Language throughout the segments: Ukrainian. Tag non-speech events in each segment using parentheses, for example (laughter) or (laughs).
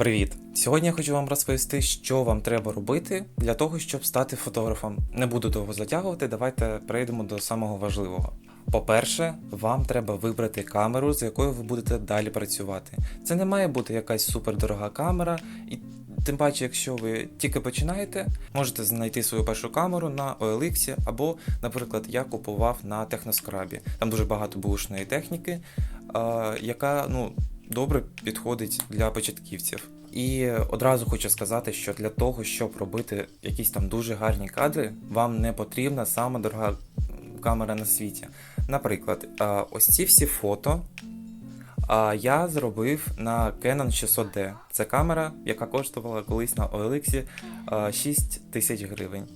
Привіт! Сьогодні я хочу вам розповісти, що вам треба робити для того, щоб стати фотографом. Не буду довго затягувати, давайте перейдемо до самого важливого. По-перше, вам треба вибрати камеру, з якою ви будете далі працювати. Це не має бути якась супердорога камера, і тим паче, якщо ви тільки починаєте, можете знайти свою першу камеру на OLX, або, наприклад, я купував на техноскрабі. Там дуже багато бушної техніки, яка ну, добре підходить для початківців. І одразу хочу сказати, що для того, щоб робити якісь там дуже гарні кадри, вам не потрібна сама дорога камера на світі. Наприклад, ось ці всі фото я зробив на Canon 600D. Це камера, яка коштувала колись на OLX 6 тисяч гривень.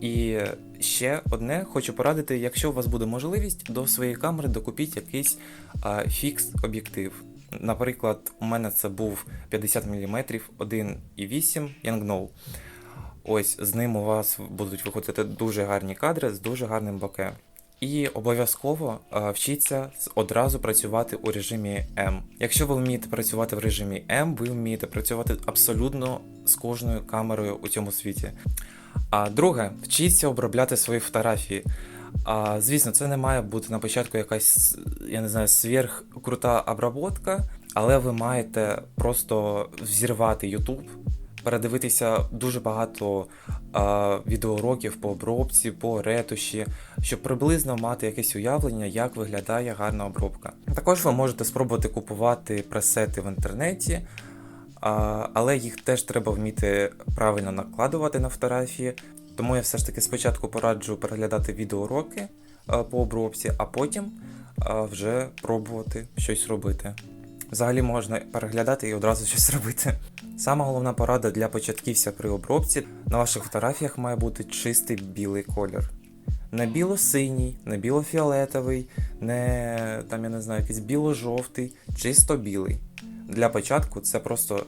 І ще одне хочу порадити, якщо у вас буде можливість, до своєї камери докупіть якийсь фікс об'єктив. Наприклад, у мене це був 50 мм 1,8 Yangno. Ось з ним у вас будуть виходити дуже гарні кадри з дуже гарним боке. І обов'язково а, вчіться одразу працювати у режимі М. Якщо ви вмієте працювати в режимі М, ви вмієте працювати абсолютно з кожною камерою у цьому світі. А друге, вчіться обробляти свої фотографії. А, звісно, це не має бути на початку якась, я не знаю, сверхкрута обработка, але ви маєте просто взірвати YouTube, передивитися дуже багато а, відеоуроків по обробці, по ретуші, щоб приблизно мати якесь уявлення, як виглядає гарна обробка. Також ви можете спробувати купувати пресети в інтернеті, але їх теж треба вміти правильно накладувати на фотографії. Тому я все ж таки спочатку пораджу переглядати відеоуроки по обробці, а потім вже пробувати щось робити. Взагалі можна переглядати і одразу (laughs) щось робити. Сама головна порада для початківця при обробці на ваших фотографіях має бути чистий білий колір. Не біло-синій, не біло-фіолетовий, не там, я не знаю, якийсь біло-жовтий, чисто білий. Для початку це просто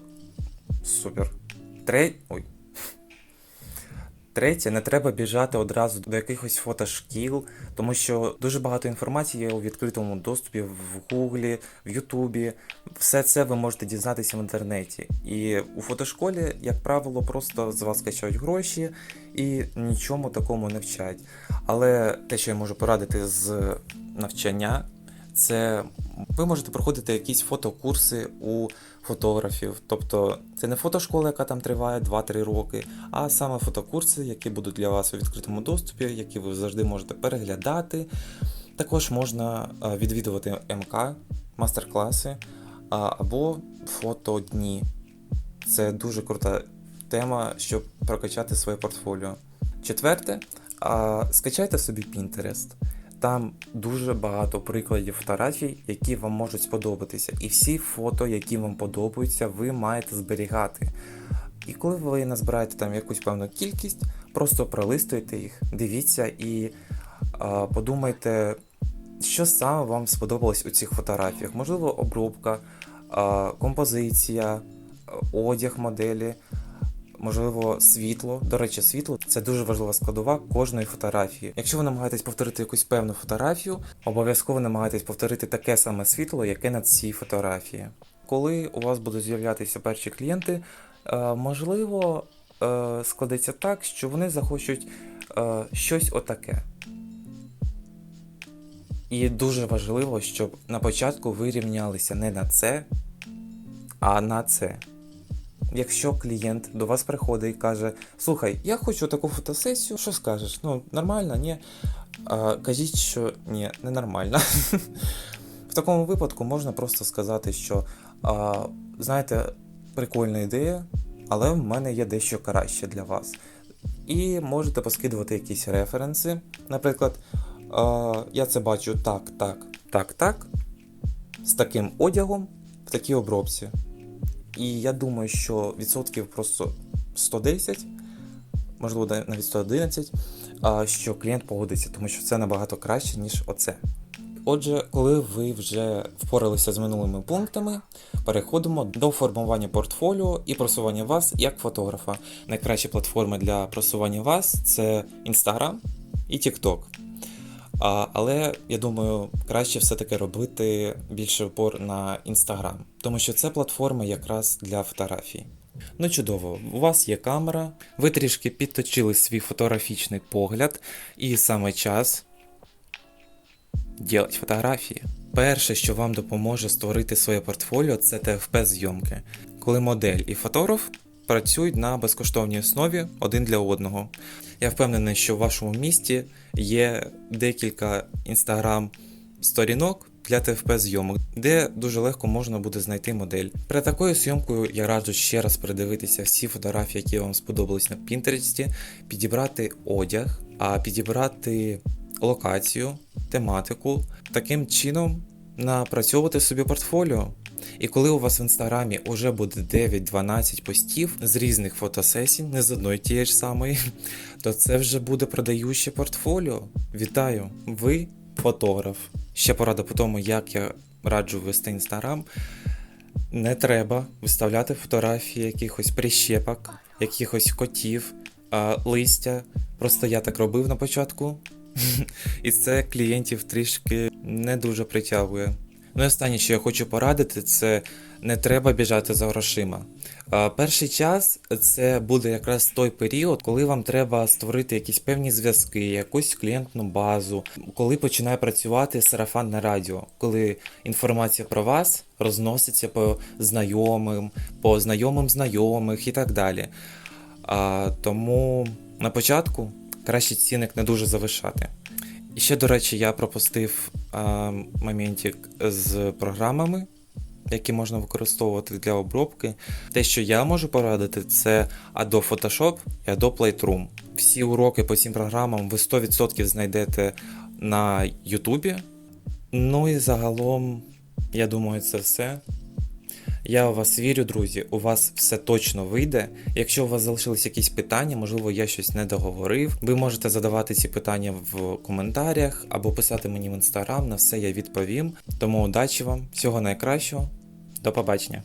супер. Тре... Ой. Третє, не треба біжати одразу до якихось фотошкіл, тому що дуже багато інформації є у відкритому доступі в Гуглі, в Ютубі. Все це ви можете дізнатися в інтернеті. І у фотошколі, як правило, просто з вас качають гроші і нічому такому не вчать. Але те, що я можу порадити з навчання, це ви можете проходити якісь фотокурси у фотографів. Тобто це не фотошкола, яка там триває 2-3 роки, а саме фотокурси, які будуть для вас у відкритому доступі, які ви завжди можете переглядати. Також можна е, відвідувати МК, мастер-класи або фотодні. Це дуже крута тема, щоб прокачати своє портфоліо. Четверте, скачайте собі Pinterest. Там дуже багато прикладів фотографій, які вам можуть сподобатися. І всі фото, які вам подобаються, ви маєте зберігати. І коли ви назбираєте там якусь певну кількість, просто пролистуйте їх, дивіться і а, подумайте, що саме вам сподобалось у цих фотографіях. Можливо, обробка, а, композиція, одяг моделі, можливо, світло. До речі, світло це дуже важлива складова кожної фотографії. Якщо ви намагаєтесь повторити якусь певну фотографію, обов'язково намагайтесь повторити таке саме світло, яке на цій фотографії. Коли у вас будуть з'являтися перші клієнти, е, можливо, е, складеться так, що вони захочуть е, щось отаке. І дуже важливо, щоб на початку ви рівнялися не на це, а на це. Якщо клієнт до вас приходить і каже: Слухай, я хочу таку фотосесію, що скажеш? Ну, нормально, ні? Кажіть, що ні, не нормально. (laughs) В такому випадку можна просто сказати, що знаєте, прикольна ідея, але в мене є дещо краще для вас. І можете поскидувати якісь референси. Наприклад, я це бачу так, так, так, так, з таким одягом в такій обробці. І я думаю, що відсотків просто 110, можливо, навіть 111, що клієнт погодиться, тому що це набагато краще, ніж оце. Отже, коли ви вже впоралися з минулими пунктами, переходимо до формування портфоліо і просування вас як фотографа. Найкращі платформи для просування вас це Instagram і TikTok. А, але я думаю, краще все-таки робити більше упор на Instagram, тому що це платформа якраз для фотографій. Ну чудово, у вас є камера, ви трішки підточили свій фотографічний погляд, і саме час ділять фотографії. Перше, що вам допоможе створити своє портфоліо, це TFP зйомки, коли модель і фотограф працюють на безкоштовній основі один для одного. Я впевнений, що в вашому місті є декілька інстаграм сторінок для TFP зйомок, де дуже легко можна буде знайти модель. Перед такою зйомкою я раджу ще раз передивитися всі фотографії, які вам сподобались на Пінтересті, підібрати одяг, а підібрати локацію, тематику, таким чином напрацьовувати собі портфоліо. І коли у вас в інстаграмі вже буде 9-12 постів з різних фотосесій, не з одної тієї ж самої, (laughs) то це вже буде продаюче портфоліо. Вітаю! Ви фотограф. Ще порада по тому, як я раджу вести інстаграм. Не треба виставляти фотографії якихось прищепок, якихось котів, листя. Просто я так робив на початку. (laughs) І це клієнтів трішки не дуже притягує. Ну і останнє, що я хочу порадити, це не треба біжати за грошима. Перший час це буде якраз той період, коли вам треба створити якісь певні зв'язки, якусь клієнтну базу, коли починає працювати сарафанне радіо, коли інформація про вас розноситься по знайомим, по знайомим знайомих і так далі. Тому на початку краще цінник не дуже завишати. І ще, до речі, я пропустив а, моментик з програмами, які можна використовувати для обробки. Те, що я можу порадити, це Adobe Photoshop і Adobe Lightroom. Всі уроки по цим програмам ви 100% знайдете на YouTube. Ну і загалом, я думаю, це все. Я у вас вірю, друзі. У вас все точно вийде. Якщо у вас залишились якісь питання, можливо, я щось не договорив. Ви можете задавати ці питання в коментарях або писати мені в інстаграм. На все я відповім. Тому удачі вам, всього найкращого, до побачення.